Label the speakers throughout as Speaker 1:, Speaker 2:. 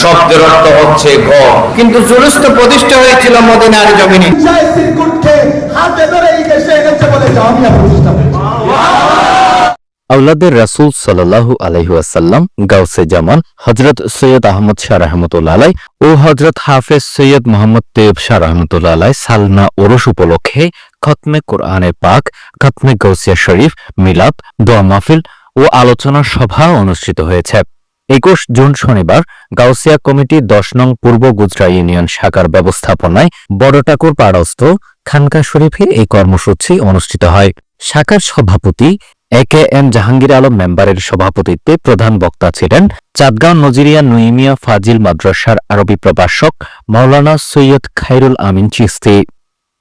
Speaker 1: শব্দের অর্থ হচ্ছে ঘর।
Speaker 2: কিন্তু জুলুস তো প্রতিষ্ঠা হয়েছিল মদিনার জমিনে।
Speaker 3: হাতে ধরে এই দেশে এনেছে বলে জামিয়া প্রতিষ্ঠা
Speaker 4: আউলাদের রাসূল সাল্লাল্লাহু আলাইহি গাউসে জামান হযরত সৈয়দ আহমদ শাহ রহমতুল্লাহ আলাই ও হজরত হাফেজ সৈয়দ মোহাম্মদ তেব শাহ রহমতুল্লাহ আলাই সালনা ওরস উপলক্ষে খতমে কোরআনে পাক খতমে গৌসিয়া শরীফ মিলাদ দোয়া মাহফিল ও আলোচনা সভা অনুষ্ঠিত হয়েছে। একুশ জুন শনিবার গাউসিয়া কমিটি দশ নং পূর্ব গুজরা ইউনিয়ন শাখার ব্যবস্থাপনায় বড়টাকুর পাড়স্থ খানকা শরীফে এই কর্মসূচি অনুষ্ঠিত হয়। শাখার সভাপতি A K M Jahangir Alam মেম্বারের সভাপতিত্বে প্রধান বক্তা ছিলেন চাঁদগাঁও নজিরিয়া নুইমিয়া ফাজিল মাদ্রাসার আরবি প্রভাষক মাওলানা সৈয়দ খাইরুল আমিন চিস্তি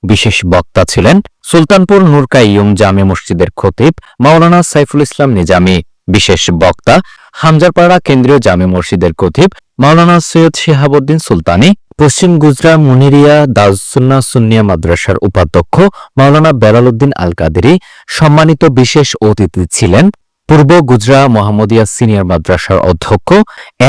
Speaker 4: বিশেষ বক্তা ছিলেন সুলতানপুর নুরকাইয়ুম জামে মসজিদের খতিব মাওলানা সাইফুল ইসলাম নিজামী। বিশেষ বক্তা হামজারপাড়া কেন্দ্রীয় জামে মসজিদের খতিব মাওলানা সৈয়দ শেহাবুদ্দিন সুলতানি, পশ্চিম গুজরা মুনিরিয়া দাসুন্না সুন্নিয়া মাদ্রাসার উপাধ্যক্ষ মাওলানা বেলালউদ্দিন আল কাদেরি সম্মানিত বিশেষ অতিথি ছিলেন। পূর্ব গুজরা মোহাম্মদিয়া সিনিয়র মাদ্রাসার অধ্যক্ষ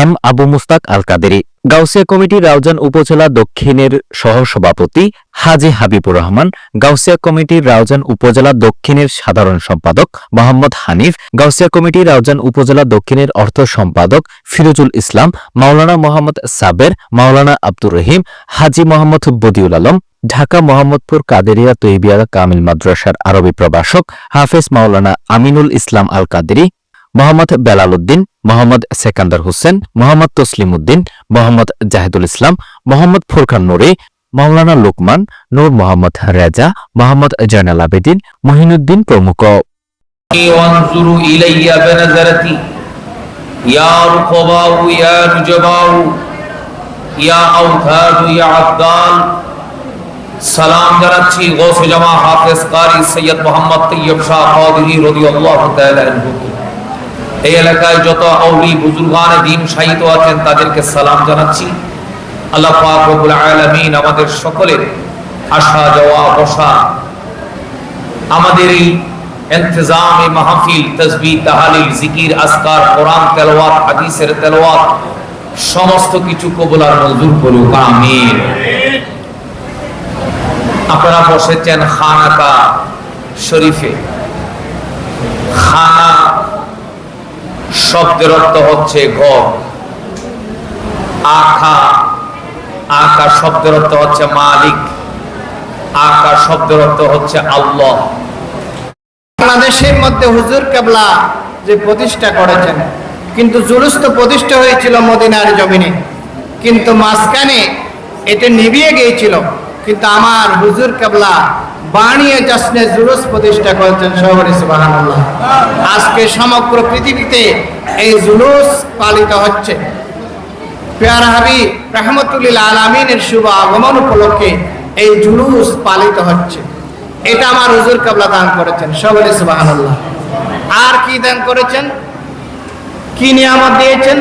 Speaker 4: এম আবু মুস্তাক আল কাদেরি গাউসিয়া কমিটি রাউজান উপজেলা দক্ষিণের সহসভাপতি হাজি হাবিবুর রহমান, গাউসিয়া কমিটির রাউজান উপজেলা দক্ষিণের সাধারণ সম্পাদক মোহাম্মদ হানিফ, গাউসিয়া কমিটি রাউজান উপজেলা দক্ষিণের অর্থ সম্পাদক ফিরোজুল ইসলাম, মাওলানা মোহাম্মদ সাবের, মাওলানা আব্দুর রহিম, হাজি মোহাম্মদ বদিউল আলম ঢাকা মোহাম্মদপুর কাদেরিয়া তৈবিয়া কামিল মাদ্রাসার আরবি প্রভাষক হাফেজ মাওলানা আমিনুল ইসলাম আল কাদেরি মোহাম্মদ বেলাল উদ্দিন মোহাম্মদ সেকান্দার হোসেন মোহাম্মদ তসলিম উদ্দিন মোহাম্মদ জাহিদুল ইসলাম মোহাম্মদ ফুরকান নুরি মাওলানা লোকমান নূর মোহাম্মদ রেজা মোহাম্মদ জয়নাল আবেদিন মহিনুদ্দিন প্রমুখ
Speaker 1: وانظروا إلي بنظرتي يا رقباء يا نجباء يا أوتاد يا عبدال সালাম জানাচ্ছি গৌসে জামা হাফেজ কারি সৈয়দ মোহাম্মদ তৈয়ব শাহ কাদরি রাদিয়াল্লাহু তাআলা আনহু। এই এলাকায় যত আউলি বুজুর্গান দিন শাহিদ আছেন, তাদেরকে সালাম জানাচ্ছি। আল্লাহ পাক রব্বুল আলামিন আমাদের সকলের আসা যাওয়া, বসা, আমাদের এই ইন্তজাম এ মাহফিল তসবিহ তাহালিল, জিকির আসকার কোরআন, তেলাওয়াত, হাদিসের তেলাওয়াত, সমস্ত কিছু কবুল আর মঞ্জুর করুক। আমিন। আপনারা বসেছেন খানাকা শরীফে। খানা শব্দের অর্থ হচ্ছে ঘর। আখা আকা শব্দের অর্থ হচ্ছে মালিক। আকা শব্দের অর্থ হচ্ছে আল্লাহ।
Speaker 2: বাংলাদেশের মধ্যে হুজুর কেবলা যে প্রতিষ্ঠা করেছেন, কিন্তু জুলুস তো প্রতিষ্ঠা হয়েছিল মদিনার জমিনে, কিন্তু মাঝখানে এটা নিভিয়ে গিয়েছিল। কিন্তু আমার হুজুর কেবলা বানিয়ে জাসনে জুলুস প্রতিষ্ঠা করেছেন শহরে, সুবহানাল্লাহ। আজকে সমগ্র পৃথিবীতে এই জুলুস পালিত হচ্ছে। পেয়ারা হাবি রহমতুল্লিল আলমিনের শুভ আগমন উপলক্ষে এই জুলুস পালিত হচ্ছে। এটা আমার হুজুর কাবলা দান করেছেন সকলে সুবহানাল্লাহ। আর কি দান করেছেন? কি নিয়ামত দিয়েছেন?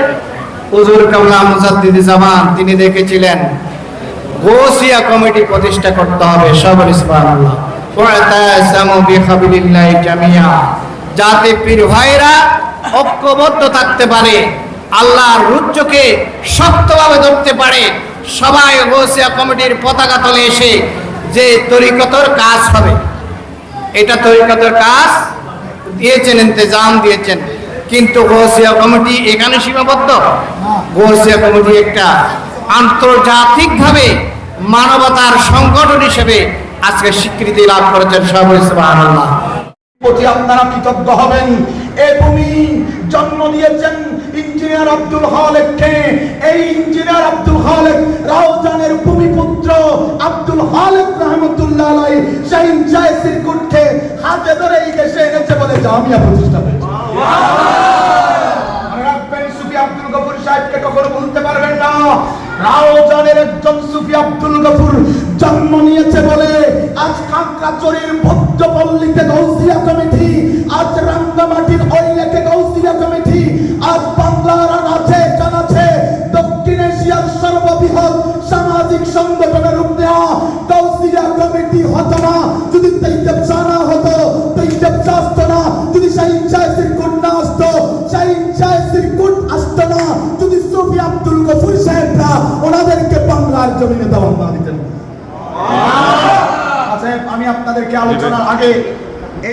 Speaker 2: হুজুর কাবলা মুজাদ্দিদ জামান তিনি দেখেছিলেন গোসিয়া কমিটি প্রতিষ্ঠা করতে হবে বিহাবিলিল্লাহি জামিয়া। যাতে পীর ভাইরা ঐক্যবদ্ধ থাকতে পারে, আল্লাহর রুজ্জকে শক্তভাবে ধরতে পারে। সবাই গোসিয়া কমিটির পতাকা তলে এসে যে তরিকতর কাজ হবে, এটা তরিকতর কাজ দিয়েছেন, ইন্তজাম দিয়েছেন। কিন্তু গোসিয়া কমিটি এখানে সীমাবদ্ধ? গোসিয়া কমিটি একটা আন্তর্জাতিকভাবে মানবতার সংগঠন হিসেবে আজকে স্বীকৃতি লাভ করেছেন সবাই
Speaker 3: প্রতি আপনারা কৃতজ্ঞ হবেন। এ ভূমি জন্ম দিয়েছেন ইঞ্জিনিয়ার আব্দুল খালেককে। এই ইঞ্জিনিয়ার আব্দুল খালেক রাউজানের ভূমিপুত্র আব্দুল খালেক রহমতুল্লাহ আলাই শাহিন শাহ সিরকুটকে হাতে ধরে এই দেশে এনেছে বলে জামিয়া প্রতিষ্ঠা হয়েছে আব্দুল গফুর জন্ম নিয়েছে বলে আজ কাঁকড়াচড়ির ভদ্রপল্লীতে গৌসিয়া কমিটি, আজ রাঙ্গামাটির ওই লেকে গৌসিয়া কমিটি, আজ বাংলার আছে জানাছে দক্ষিণ এশিয়ার সর্ববৃহৎ সামাজিক সংগঠনের রূপ নেওয়া গৌসিয়া কমিটি হতো না। যদি তৈজব জানা হতো, তৈজব আসতো না। যদি শাহিন শাহ আব্দুল গফুর সাহেবরা ওনাদেরকে বাংলার জমিনে দেওয়ান না দিতেন। আচ্ছা আমি আপনাদেরকে আলোচনার আগে